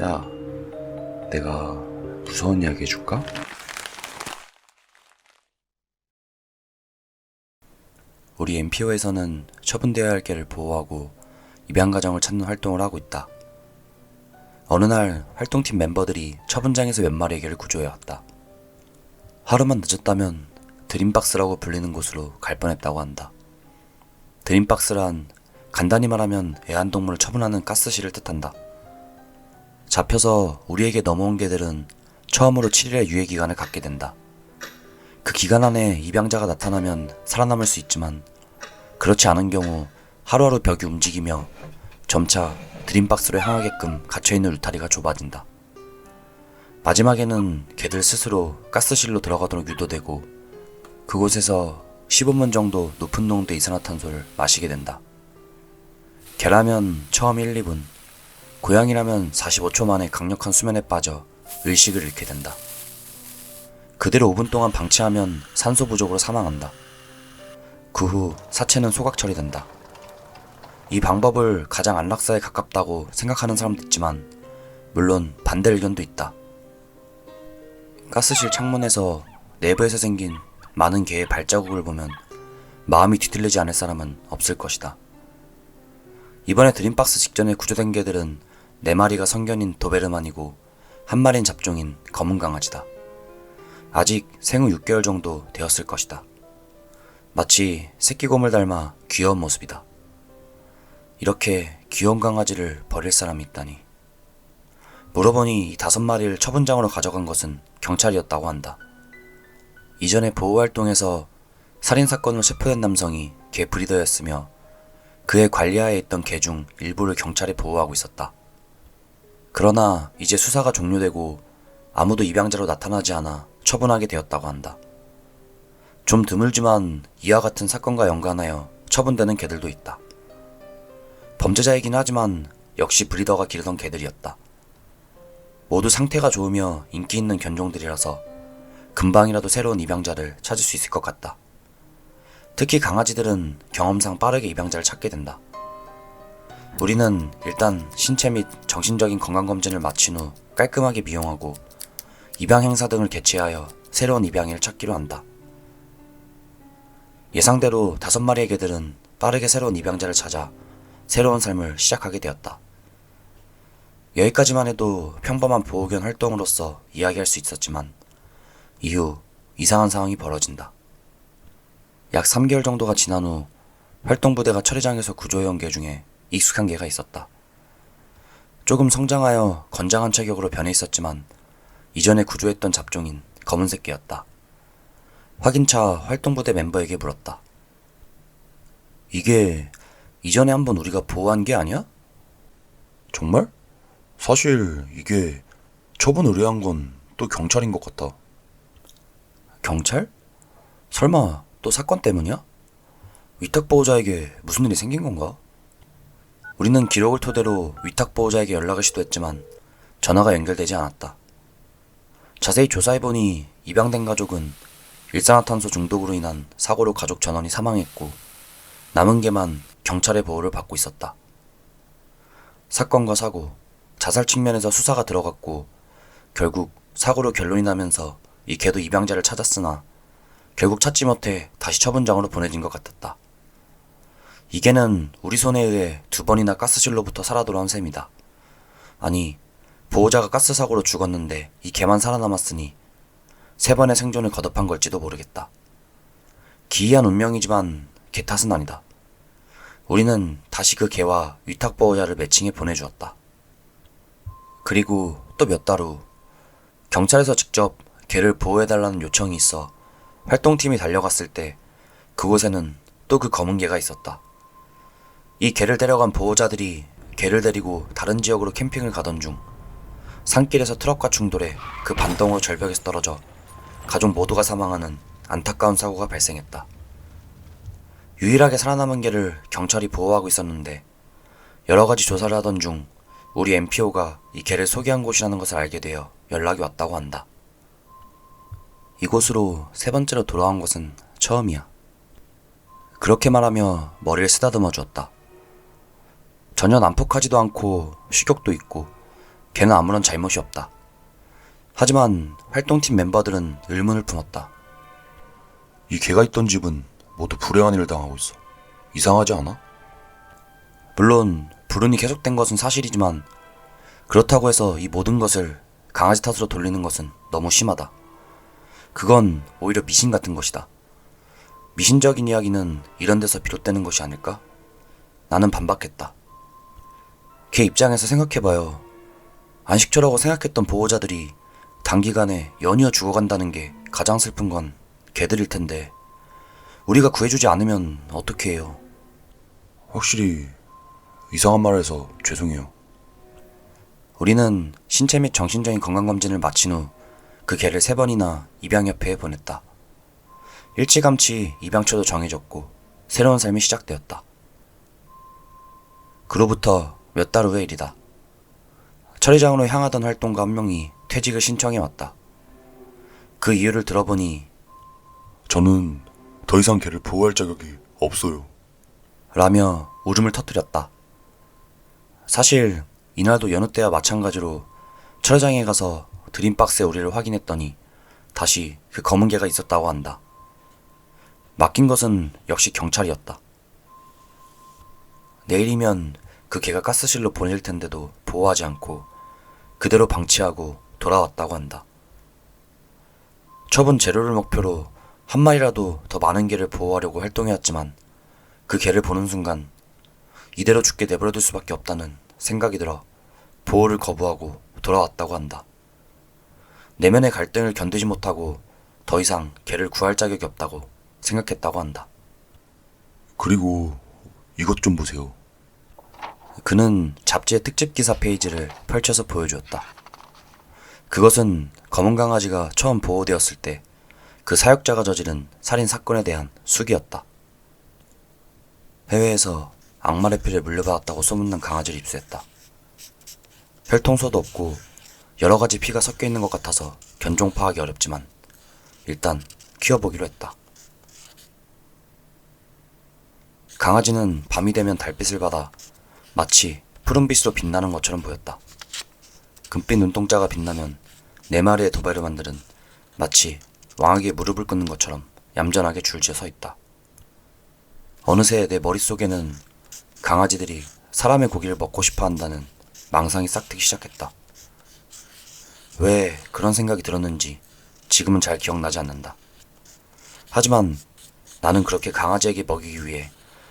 야, 내가 무서운 이야기 해줄까? 우리 MPO에서는 처분되어야 할 개를 보호하고 입양 가정을 찾는 활동을 하고 있다. 어느 날 활동팀 멤버들이 처분장에서 몇 마리의 개를 구조해 왔다. 하루만 늦었다면 드림박스라고 불리는 곳으로 갈 뻔했다고 한다. 드림박스란 간단히 말하면 애완동물을 처분하는 가스실을 뜻한다. 잡혀서 우리에게 넘어온 개들은 처음으로 7일의 유예 기간을 갖게 된다. 그 기간 안에 입양자가 나타나면 살아남을 수 있지만 그렇지 않은 경우 하루하루 벽이 움직이며 점차 드림박스로 향하게끔 갇혀있는 울타리가 좁아진다. 마지막에는 개들 스스로 가스실로 들어가도록 유도되고 그곳에서 15분 정도 높은 농도의 이산화탄소를 마시게 된다. 개라면 처음 1, 2분, 고양이라면 45초 만에 강력한 수면에 빠져 의식을 잃게 된다. 그대로 5분 동안 방치하면 산소 부족으로 사망한다. 그 후 사체는 소각 처리된다. 이 방법을 가장 안락사에 가깝다고 생각하는 사람도 있지만 물론 반대 의견도 있다. 가스실 창문에서 내부에서 생긴 많은 개의 발자국을 보면 마음이 뒤틀리지 않을 사람은 없을 것이다. 이번에 드림박스 직전에 구조된 개들은 네 마리가 성견인 도베르만이고 한 마리는 잡종인 검은 강아지다. 아직 생후 6개월 정도 되었을 것이다. 마치 새끼곰을 닮아 귀여운 모습이다. 이렇게 귀여운 강아지를 버릴 사람이 있다니. 물어보니 이 다섯 마리를 처분장으로 가져간 것은 경찰이었다고 한다. 이전에 보호활동에서 살인사건으로 체포된 남성이 개 브리더였으며 그의 관리하에 있던 개 중 일부를 경찰에 보호하고 있었다. 그러나 이제 수사가 종료되고 아무도 입양자로 나타나지 않아 처분하게 되었다고 한다. 좀 드물지만 이와 같은 사건과 연관하여 처분되는 개들도 있다. 범죄자이긴 하지만 역시 브리더가 기르던 개들이었다. 모두 상태가 좋으며 인기 있는 견종들이라서 금방이라도 새로운 입양자를 찾을 수 있을 것 같다. 특히 강아지들은 경험상 빠르게 입양자를 찾게 된다. 우리는 일단 신체 및 정신적인 건강검진을 마친 후 깔끔하게 미용하고 입양 행사 등을 개최하여 새로운 입양이를 찾기로 한다. 예상대로 다섯 마리의 개들은 빠르게 새로운 입양자를 찾아 새로운 삶을 시작하게 되었다. 여기까지만 해도 평범한 보호견 활동으로서 이야기할 수 있었지만 이후 이상한 상황이 벌어진다. 약 3개월 정도가 지난 후 활동부대가 처리장에서 구조해온 개 중에 익숙한 개가 있었다. 조금 성장하여 건장한 체격으로 변해 있었지만 이전에 구조했던 잡종인 검은색 개였다. 확인차 활동부대 멤버에게 물었다. 이게 이전에 한번 우리가 보호한 게 아니야? 정말? 사실 이게 처분 의뢰한 건 또 경찰인 것 같아. 경찰? 설마 또 사건 때문이야? 위탁 보호자에게 무슨 일이 생긴 건가? 우리는 기록을 토대로 위탁 보호자에게 연락을 시도했지만 전화가 연결되지 않았다. 자세히 조사해보니 입양된 가족은 일산화탄소 중독으로 인한 사고로 가족 전원이 사망했고 남은 개만 경찰의 보호를 받고 있었다. 사건과 사고, 자살 측면에서 수사가 들어갔고 결국 사고로 결론이 나면서 이 개도 입양자를 찾았으나 결국 찾지 못해 다시 처분장으로 보내진 것 같았다. 이 개는 우리 손에 의해 두 번이나 가스실로부터 살아 돌아온 셈이다. 아니, 보호자가 가스 사고로 죽었는데 이 개만 살아남았으니 세 번의 생존을 거듭한 걸지도 모르겠다. 기이한 운명이지만 개 탓은 아니다. 우리는 다시 그 개와 위탁 보호자를 매칭해 보내주었다. 그리고 또 몇 달 후 경찰에서 직접 개를 보호해달라는 요청이 있어 활동팀이 달려갔을 때 그곳에는 또 그 검은 개가 있었다. 이 개를 데려간 보호자들이 개를 데리고 다른 지역으로 캠핑을 가던 중 산길에서 트럭과 충돌해 그 반동으로 절벽에서 떨어져 가족 모두가 사망하는 안타까운 사고가 발생했다. 유일하게 살아남은 개를 경찰이 보호하고 있었는데 여러 가지 조사를 하던 중 우리 MPO가 이 개를 소개한 곳이라는 것을 알게 되어 연락이 왔다고 한다. 이곳으로 세 번째로 돌아온 것은 처음이야. 그렇게 말하며 머리를 쓰다듬어 주었다. 전혀 난폭하지도 않고 식욕도 있고 걔는 아무런 잘못이 없다. 하지만 활동팀 멤버들은 의문을 품었다. 이 개가 있던 집은 모두 불행한 일을 당하고 있어. 이상하지 않아? 물론 불운이 계속된 것은 사실이지만 그렇다고 해서 이 모든 것을 강아지 탓으로 돌리는 것은 너무 심하다. 그건 오히려 미신 같은 것이다. 미신적인 이야기는 이런 데서 비롯되는 것이 아닐까? 나는 반박했다. 걔 입장에서 생각해봐요. 안식처라고 생각했던 보호자들이 단기간에 연이어 죽어간다는 게 가장 슬픈 건 걔들일 텐데 우리가 구해주지 않으면 어떻게 해요? 확실히 이상한 말을 해서 죄송해요. 우리는 신체 및 정신적인 건강검진을 마친 후 그 개를 세 번이나 입양협회에 보냈다. 일찌감치 입양처도 정해졌고 새로운 삶이 시작되었다. 그로부터 몇 달 후의 일이다. 처리장으로 향하던 활동가 한 명이 퇴직을 신청해 왔다. 그 이유를 들어보니 저는 더 이상 개를 보호할 자격이 없어요. 라며 울음을 터뜨렸다. 사실 이날도 여느 때와 마찬가지로 철장에 가서 드림박스의 우리를 확인했더니 다시 그 검은 개가 있었다고 한다. 맡긴 것은 역시 경찰이었다. 내일이면 그 개가 가스실로 보낼 텐데도 보호하지 않고 그대로 방치하고 돌아왔다고 한다. 처분 재료를 목표로 한 마리라도 더 많은 개를 보호하려고 활동해왔지만 그 개를 보는 순간 이대로 죽게 내버려둘 수밖에 없다는 생각이 들어 보호를 거부하고 돌아왔다고 한다. 내면의 갈등을 견디지 못하고 더 이상 개를 구할 자격이 없다고 생각했다고 한다. 그리고 이것 좀 보세요. 그는 잡지의 특집 기사 페이지를 펼쳐서 보여주었다. 그것은 검은 강아지가 처음 보호되었을 때 그 사육자가 저지른 살인 사건에 대한 수기였다. 해외에서 악마의 피를 물려받았다고 소문난 강아지를 입수했다. 혈통소도 없고 여러 가지 피가 섞여 있는 것 같아서 견종 파악이 어렵지만 일단 키워보기로 했다. 강아지는 밤이 되면 달빛을 받아 마치 푸른빛으로 빛나는 것처럼 보였다. 금빛 눈동자가 빛나면 네 마리의 도베르만들은 마치 왕에게 무릎을 꿇는 것처럼 얌전하게 줄지어 서 있다. 어느새 내 머릿속에는 강아지들이 사람의 고기를 먹고 싶어 한다는 망상이 싹트기 시작했다. 왜 그런 생각이 들었는지 지금은 잘 기억나지 않는다. 하지만 나는 그렇게 강아지에게 먹이기 위해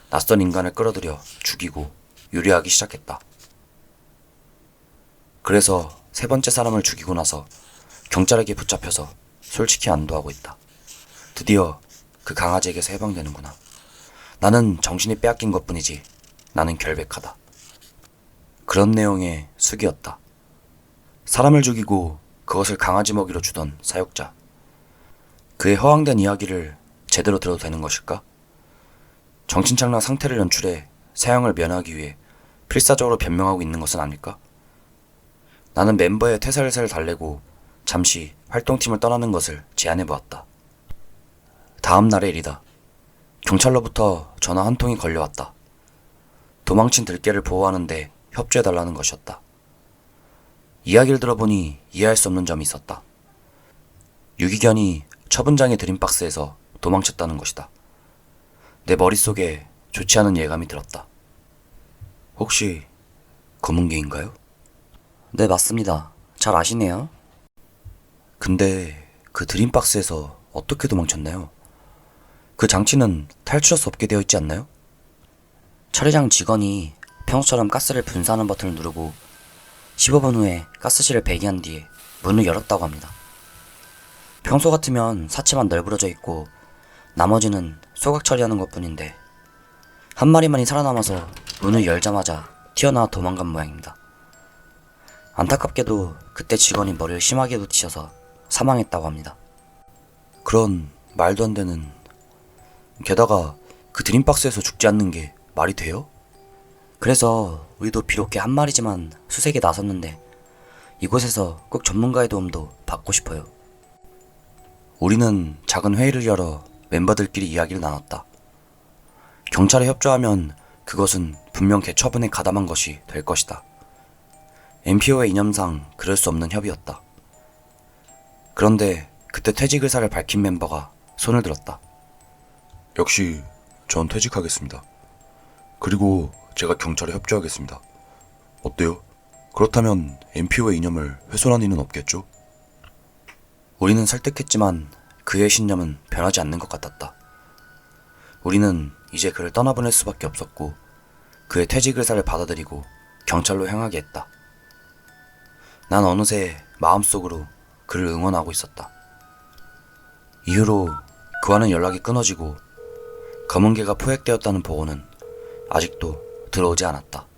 낯선 인간을 끌어들여 죽이고 유리하기 시작했다. 그래서 세 번째 사람을 죽이고 나서 경찰에게 붙잡혀서 솔직히 안도하고 있다. 드디어 그 강아지에게서 해방되는구나. 나는 정신이 빼앗긴 것 뿐이지 나는 결백하다. 그런 내용의 수기였다. 사람을 죽이고 그것을 강아지 먹이로 주던 사육자. 그의 허황된 이야기를 제대로 들어도 되는 것일까? 정신착락 상태를 연출해 사형을 면하기 위해 필사적으로 변명하고 있는 것은 아닐까? 나는 멤버의 퇴사일사를 달래고 잠시 활동팀을 떠나는 것을 제안해 보았다. 다음 날의 일이다. 경찰로부터 전화 한 통이 걸려왔다. 도망친 들개를 보호하는데 협조해달라는 것이었다. 이야기를 들어보니 이해할 수 없는 점이 있었다. 유기견이 처분장의 드림박스에서 도망쳤다는 것이다. 내 머릿속에 좋지 않은 예감이 들었다. 혹시 검은 개인가요? 네, 맞습니다. 잘 아시네요. 근데 그 드림박스에서 어떻게 도망쳤나요? 그 장치는 탈출할 수 없게 되어 있지 않나요? 처리장 직원이 평소처럼 가스를 분사하는 버튼을 누르고 15분 후에 가스실을 배기한 뒤에 문을 열었다고 합니다. 평소 같으면 사체만 널브러져 있고 나머지는 소각 처리하는 것 뿐인데 한 마리만이 살아남아서 문을 열자마자 튀어나와 도망간 모양입니다. 안타깝게도 그때 직원이 머리를 심하게 부딪혀서 사망했다고 합니다. 그런 말도 안 되는 게다가 그 드림박스에서 죽지 않는 게 말이 돼요? 그래서 우리도 비록 개한 마리지만 수색에 나섰는데 이곳에서 꼭 전문가의 도움도 받고 싶어요. 우리는 작은 회의를 열어 멤버들끼리 이야기를 나눴다. 경찰에 협조하면 그것은 분명 개 처분에 가담한 것이 될 것이다. MPO의 이념상 그럴 수 없는 협의였다. 그런데 그때 퇴직 의사를 밝힌 멤버가 손을 들었다. 역시 전 퇴직하겠습니다. 그리고 제가 경찰에 협조하겠습니다. 어때요? 그렇다면 MPO의 이념을 훼손한 이는 없겠죠? 우리는 설득했지만 그의 신념은 변하지 않는 것 같았다. 우리는 이제 그를 떠나보낼 수밖에 없었고 그의 퇴직 의사를 받아들이고 경찰로 향하게 했다. 난 어느새 마음속으로 그를 응원하고 있었다. 이후로 그와는 연락이 끊어지고 검은 개가 포획되었다는 보고는 아직도 들어오지 않았다.